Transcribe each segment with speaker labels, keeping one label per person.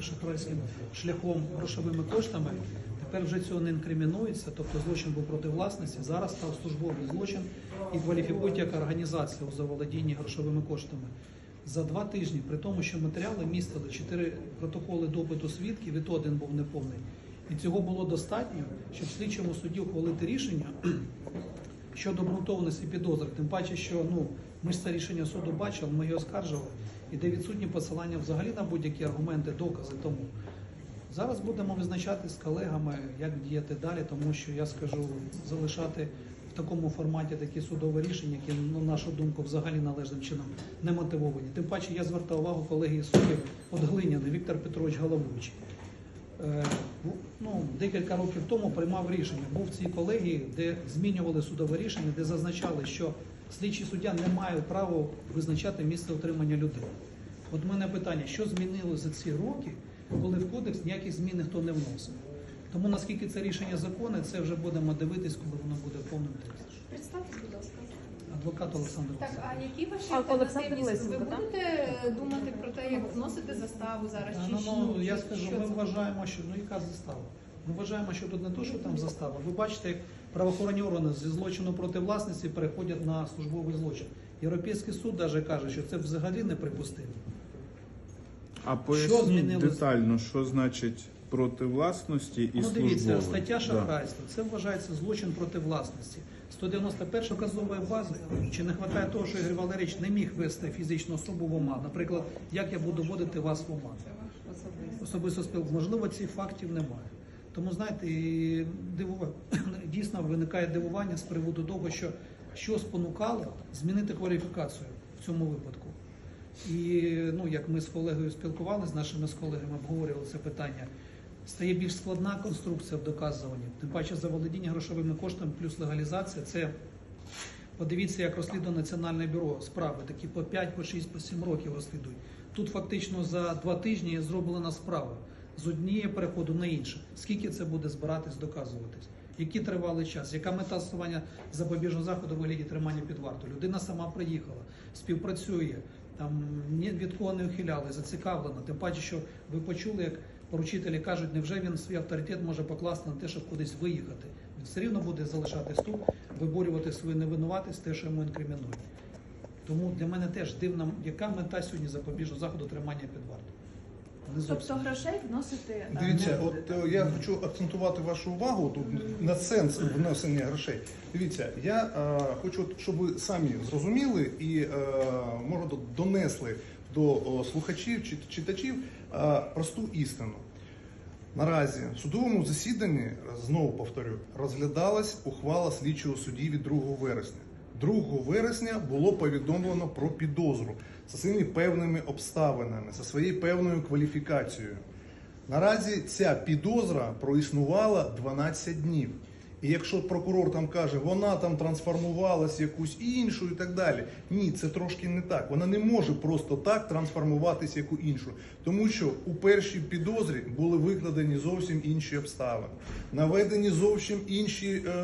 Speaker 1: шахрайським шляхом грошовими коштами. Тепер вже цього не інкримінується, тобто злочин був проти власності. Зараз став службовий злочин і кваліфікують як організація у заволодінні грошовими коштами. За два тижні, при тому, що матеріали містили чотири протоколи допиту свідків, і то один був неповний. І цього було достатньо, щоб слідчому суді ухвалити рішення щодо обґрунтованості підозри. Тим паче, що ну ми ж це рішення суду бачили, ми його оскаржили, і де відсутні посилання взагалі на будь-які аргументи, докази тому. Зараз будемо визначати з колегами, як діяти далі, тому що я скажу залишати в такому форматі такі судові рішення, які, на нашу думку, взагалі належним чином не мотивовані. Тим паче я звертав увагу колеги суддів от Глиняний Віктор Петрович Головуючий. Е, ну, декілька років тому приймав рішення. Був в цій колегії, де змінювали судове рішення, де зазначали, що слідчий суддя не має права визначати місце отримання людини. От мене питання, що змінило за ці роки, коли в кодекс ніяких змін ніхто не вносив. Тому наскільки це рішення законне, це вже будемо дивитись, коли воно буде повним текстом.
Speaker 2: Представтесь, будь ласка.
Speaker 1: Адвокат Олександр.
Speaker 2: Так, а які ваші альтернативні? Ви будете е, думати про те, як вносити заставу зараз? Чи
Speaker 1: Ну, ну, я скажу,
Speaker 2: що
Speaker 1: ми
Speaker 2: це?
Speaker 1: вважаємо, що ну яка застава? Ми вважаємо, що тут не то, що там застава. Ви бачите, як правоохоронні органи зі злочину проти власності переходять на службовий злочин. Європейський суд навіть каже, що це взагалі неприпустимо.
Speaker 3: А поясніть детально, що значить проти власності і
Speaker 1: ну дивіться, стаття
Speaker 3: Да.
Speaker 1: Це вважається злочин проти власності. 191 казової бази. Чи не вистачає того, що Ігор Валерійович не міг вести фізичну особу в оман? Наприклад, як я буду вводити вас в оман? особисто спілку. Можливо, цих фактів немає. Тому знаєте, і дійсно виникає дивування з приводу того, що що спонукало змінити кваліфікацію в цьому випадку. І ну, як ми з колегою спілкувалися, з нашими з колегами обговорювали це питання, стає більш складна конструкція в доказуванні. Тим паче заволодіння грошовими коштами плюс легалізація це. Подивіться, як розслідує Національне бюро справи, такі по 5, по 6, по 7 років розслідують. Тут фактично за два тижні зроблена справа з однієї переходу на інше. Скільки це буде збиратись, доказуватись? Який тривалий час? Яка мета стосування запобіжного заходу у вигляді тримання під вартою? Людина сама приїхала, співпрацює, там ні від кого не ухиляли, зацікавлена. Тим паче, що ви почули, як поручителі кажуть, невже він свій авторитет може покласти на те, щоб кудись виїхати? Він все рівно буде залишатись тут, виборювати свою невинуватість, те, що йому інкримінують. Тому для мене теж дивна, яка мета сьогодні запобіжного заходу тримання під вартою? Зовсім.
Speaker 2: Тобто грошей вносити е,
Speaker 4: Дивіться,
Speaker 2: не
Speaker 4: от е, я хочу акцентувати вашу увагу тут на сенс внесення грошей. Дивіться, я е, хочу, щоб ви самі зрозуміли і е, може донесли до о, слухачів чи читачів е, просту істину. Наразі в судовому засіданні, знову повторю, розглядалась ухвала слідчого судді від 2 вересня. 2 вересня було повідомлено про підозру за своїми певними обставинами, за своєю певною кваліфікацією. Наразі ця підозра проіснувала 12 днів. І якщо прокурор там каже, вона там трансформувалась якусь іншу і так далі. Ні, це трошки не так. Вона не може просто так трансформуватися яку іншу. Тому що у першій підозрі були викладені зовсім інші обставини, наведені зовсім інші е,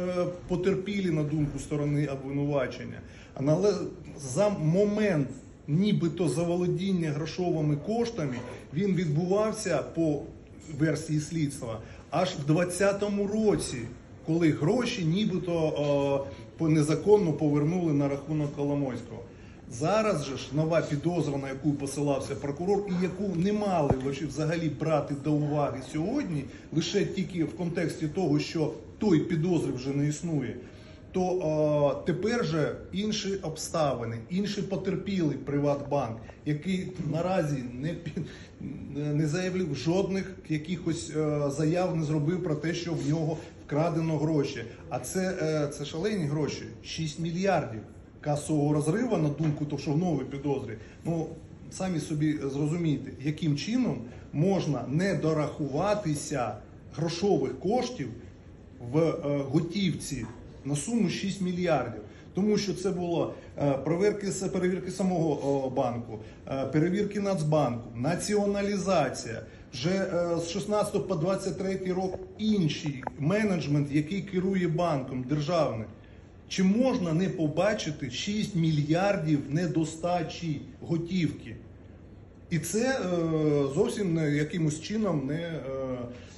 Speaker 4: потерпілі на думку сторони обвинувачення. А нале за момент нібито заволодіння грошовими коштами він відбувався по версії слідства аж в 2020 році, коли гроші нібито е, незаконно повернули на рахунок Коломойського. Зараз же ж нова підозра, на яку посилався прокурор, і яку не мали взагалі брати до уваги сьогодні, лише тільки в контексті того, що той підозри вже не існує то е, тепер же інші обставини, інший потерпілий Приватбанк, який наразі не не заявив жодних якихось е, заяв, не зробив про те, що в нього вкрадено гроші. А це, е, це шалені гроші 6 мільярдів касового розриву, на думку того, що в новій підозрі. Ну самі собі зрозумієте, яким чином можна не дорахуватися грошових коштів в е, готівці на суму 6 мільярдів. Тому що це було е, перевірки, перевірки самого банку, перевірки Нацбанку, націоналізація. Вже е, з 16 по 23 рік інший менеджмент, який керує банком державний. Чи можна не побачити 6 мільярдів недостачі готівки? І це е, зовсім не якимось чином не е,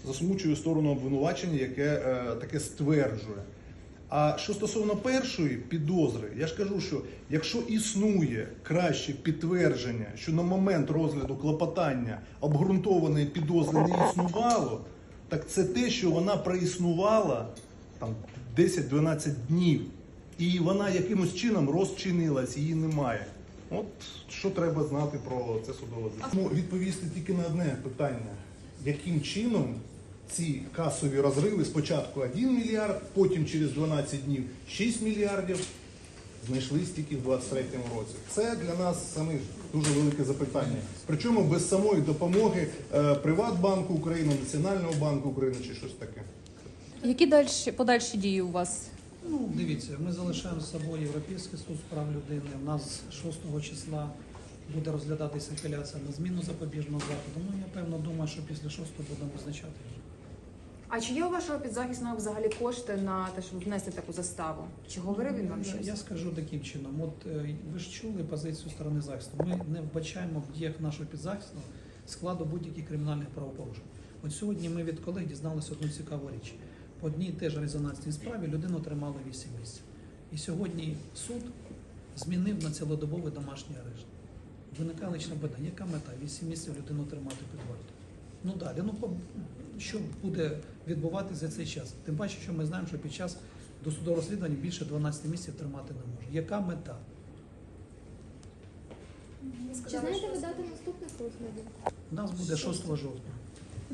Speaker 4: засмучує сторону обвинувачення, яке таке стверджує. А що стосовно першої підозри, я ж кажу, що якщо існує краще підтвердження, що на момент розгляду клопотання обґрунтованої підозри не існувало, так це те, що вона проіснувала там 10-12 днів, і вона якимось чином розчинилась, її немає. От що треба знати про це судове засідання. Ну, відповісти тільки на одне питання: яким чином ці касові розриви спочатку 1 мільярд, потім через 12 днів 6 мільярдів знайшлись тільки в 23-му році. Це для нас самих дуже велике запитання. Причому без самої допомоги е, Приватбанку України, Національного банку України чи щось таке.
Speaker 5: Які дальші подальші дії у вас?
Speaker 1: Ну, дивіться, ми залишаємо з собою Європейський суд з прав людини. У нас 6 числа буде розглядатися апеляція на зміну запобіжного заходу. Ну, я певно думаю, що після 6 будемо визначати.
Speaker 5: А чи є у вашого підзахисного взагалі кошти на те, щоб внести таку заставу? Чи говорив він вам
Speaker 1: Я-
Speaker 5: щось?
Speaker 1: Я скажу таким чином. От е, ви ж чули позицію сторони захисту. Ми не вбачаємо в діях нашого підзахисного складу будь-яких кримінальних правопорушень. От сьогодні ми від колег дізналися одну цікаву річ. По одній теж резонансній справі людину тримали 8 місяців. І сьогодні суд змінив на цілодобовий домашній арешт. Виникає лише питання, яка мета? 8 місяців людину тримати під вартою. Ну далі, ну що буде відбуватися за цей час? Тим паче, що ми знаємо, що під час досудового розслідування більше 12 місяців тримати не може. Яка мета?
Speaker 6: Чи знаєте ви дати наступних розглядів?
Speaker 1: У нас буде 6 жовтня.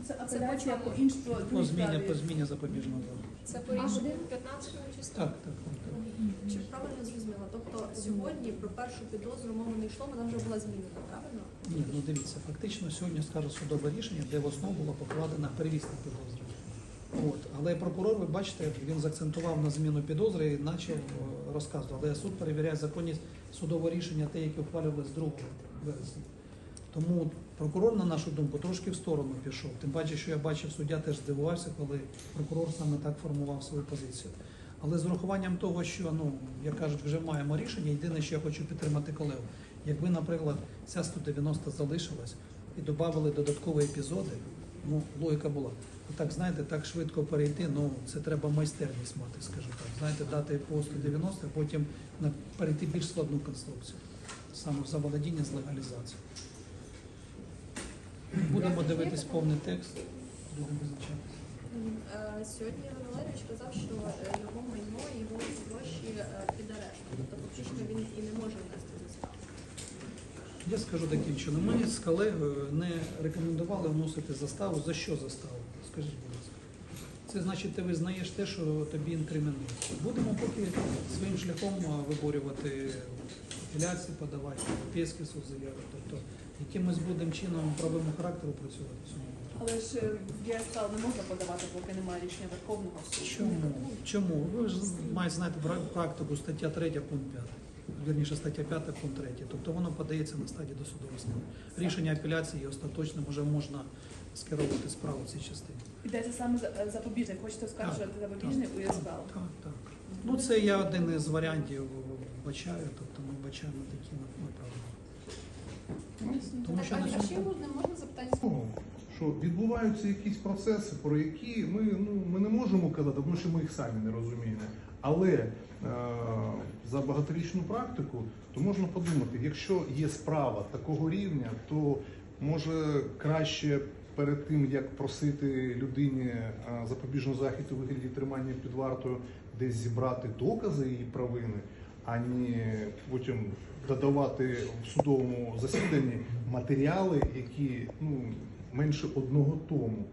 Speaker 7: Це апеляція по іншому
Speaker 1: По зміні, по зміні запобіжного заходу.
Speaker 2: Це по рішенню 15 числа?
Speaker 1: Так, так, так. так.
Speaker 8: Чи правильно зрозуміла? Тобто сьогодні про першу підозру мова не йшло, вона вже була змінена, правильно?
Speaker 1: Ні, ну дивіться, фактично сьогодні скаже судове рішення, де в основу була покладена перевісна підозра. От. Але прокурор, ви бачите, він заакцентував на зміну підозри і почав е, розказувати. Але суд перевіряє законність судового рішення, те, яке ухвалювали з 2 вересня. Тому прокурор, на нашу думку, трошки в сторону пішов. Тим паче, що я бачив, суддя теж здивувався, коли прокурор саме так формував свою позицію. Але з урахуванням того, що ну як кажуть, вже маємо рішення. Єдине, що я хочу підтримати колегу. Якби, наприклад, ця 190 залишилась і додали додаткові епізоди, ну логіка була. Так, знаєте, так швидко перейти, ну це треба майстерність мати, скажімо так. Знаєте, дати по 190, а потім на перейти більш складну конструкцію. Саме заволодіння з легалізацією. Будемо дивитись повний текст, будемо визначатися.
Speaker 8: Е, Сьогодні Іван Валерійович казав, що е, його майно, його гроші е, під арештом. Тобто фактично він і не може внести заставу.
Speaker 1: Я скажу таким чином. Ми з колегою не рекомендували вносити заставу. За що заставу? Скажіть, будь ласка. Це значить, ти визнаєш те, що тобі інкримінують. Будемо поки своїм шляхом виборювати апеляції, подавати Європейський суд заяви. Тобто якимось будемо чином правового характеру працювати в цьому.
Speaker 7: Але ж е, в ЄСПЛ не можна подавати, поки немає рішення Верховного суду.
Speaker 1: Чому? Чому? Ви ж маєте знати пра- практику стаття 3 пункт 5. Вірніше стаття 5 пункт 3. Тобто воно подається на стадії досудового розслідування. Рішення апеляції є остаточним, вже можна скерувати справу в цій частині.
Speaker 7: Йдеться саме за е, запобіжник. Хочете оскаржувати запобіжник у ЄСПЛ?
Speaker 1: Так, так. Ну це я один із варіантів вбачаю, тобто ми вбачаємо такі направлення. Тому що на
Speaker 2: А
Speaker 1: цьому
Speaker 2: ще можна, можна запитання?
Speaker 4: Що відбуваються якісь процеси, про які ми, ну, ми не можемо казати, тому що ми їх самі не розуміємо. Але е, за багаторічну практику, то можна подумати, якщо є справа такого рівня, то може краще перед тим, як просити людині е, запобіжного захід у вигляді тримання під вартою, десь зібрати докази її провини, ані потім додавати в судовому засіданні матеріали, які ну, менше одного тому.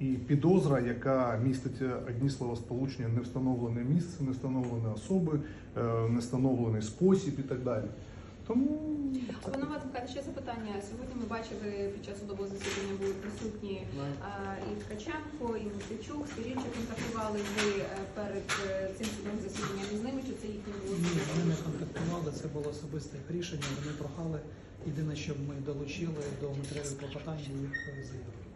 Speaker 4: І підозра, яка містить одні словосполучення, не встановлене місце, не встановлені особи, е, не встановлений спосіб і так далі. Тому
Speaker 2: Панове адвокати, ще запитання. Сьогодні ми бачили під час судового засідання були присутні е, і Ткаченко, і Мосичук. Скажіть, чи контактували ви е, перед цим судовим засіданням із ними, чи це їхні було?
Speaker 1: Ні, ми не контактували, це було особисте їх рішення. Вони прохали єдине, щоб ми долучили до матеріалів клопотання їх е, заяви.